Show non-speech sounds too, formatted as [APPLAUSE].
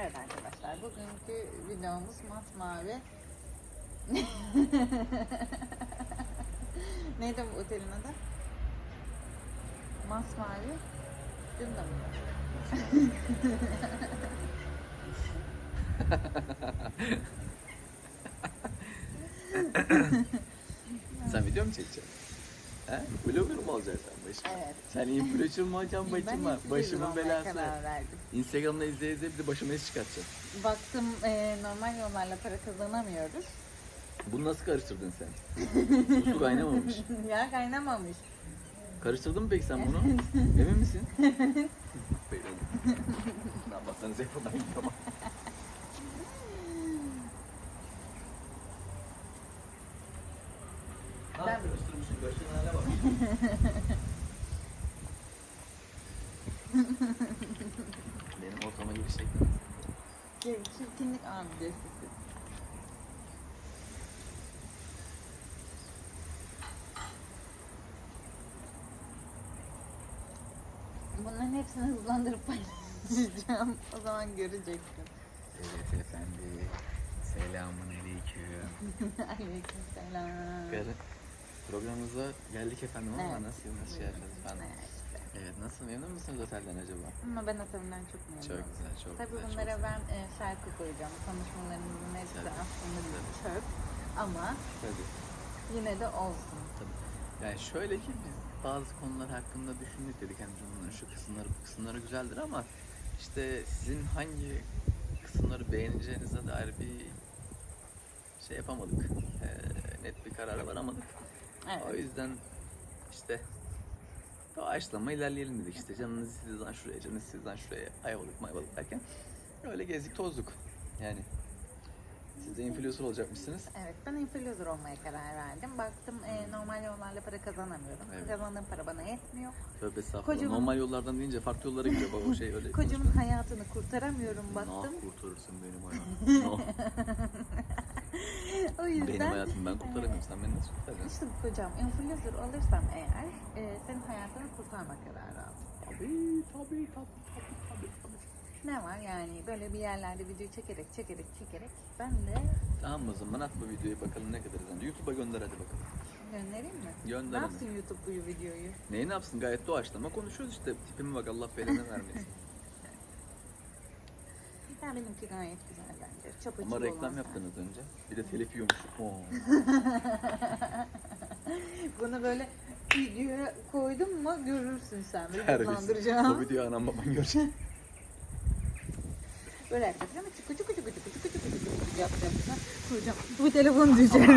Evet arkadaşlar bugünkü videomuz masmavi. [LAUGHS] Neydi bu otelin adı? Masmavi. Mi? [LAUGHS] Sen video mu çekeceksin? He? Vlogger mu olacaksın başıma? Evet. Sen influencer mı olacaksın [LAUGHS] başıma? influencer Başımın olmaya belası. karar verdim. Instagram'da izleye izleye bir de başıma iş çıkartacaksın. Baktım e, normal yollarla para kazanamıyoruz. Bunu nasıl karıştırdın sen? Bu su kaynamamış. [LAUGHS] ya kaynamamış. Karıştırdın mı peki sen bunu? Emin misin? Beyler. ne yapmazsanız yapın ben yapamam. Ben-. Benim ortama şeklim. Çir- Çirkinlik abidesi. Bunların hepsini hızlandırıp paylaşacağım. O zaman göreceksin. Evet efendi. Selamun aleyküm. [LAUGHS] Aleykümselam. Karı. Programımıza geldik efendim ama Evet. nasıl nasıl şey yapacağız efendim? Evet, nasıl memnun musunuz otelden acaba? Ama ben otelimden çok memnunum. Çok güzel, çok Tabii güzel. bunlara çok ben e, şarkı koyacağım. Konuşmalarımızın hepsi Tabii, aslında bir çöp. Ama Tabii. yine de olsun. Tabii. Yani şöyle ki biz bazı konular hakkında düşündük dedik hani bunların şu kısımları bu kısımları güzeldir ama işte sizin hangi kısımları beğeneceğinize dair bir şey yapamadık. Ee, net bir karara varamadık. O Evet. yüzden işte doğaçlama ilerleyelim dedik işte canınız sizden şuraya canınız sizden şuraya ayvalık mayvalık derken öyle gezdik tozduk yani siz de influencer olacakmışsınız Evet, ben influencer olmaya karar verdim. Baktım e, normal yollarla para kazanamıyorum. Evet. Kazandığım para bana yetmiyor. tövbe estağfurullah Kocaman- normal yollardan deyince farklı yollara gidiyor bak o şey öyle Kocamın hayatını kurtaramıyorum baktım. Nah kurtarırsın benim [LAUGHS] hayatımı. [LAUGHS] O yüzden benim hayatımı ben kurtaramıyorum. Sen beni nasıl kurtaracaksın? işte kocam influencer olursam eğer e, senin hayatını kurtarma kararı aldım. Tabii tabii tabii tabii tabii. tabii. Ne var yani böyle bir yerlerde video çekerek çekerek çekerek ben de Tamam o zaman at bu videoyu bakalım ne kadar izlendi. YouTube'a gönder hadi bakalım. göndereyim mi? Ne Gönder hadi. yapsın YouTube bu videoyu? Neyi ne yapsın gayet doğaçlama konuşuyoruz işte. Tipime bak Allah belanı vermesin. [LAUGHS] Ya benimki gayet güzel bence. Çapa Ama reklam yaptınız önce. Bir de telif yiyormuş. Oo. Bunu böyle videoya koydum mu görürsün sen. Terbiyesiz. O hızlandıracağım. videoyu anam baban görecek. Böyle yapacağım. Çıkı çıkı çıkı çıkı çıkı çıkı çıkı çıkı yapacağım. Hocam bu telefon düşer.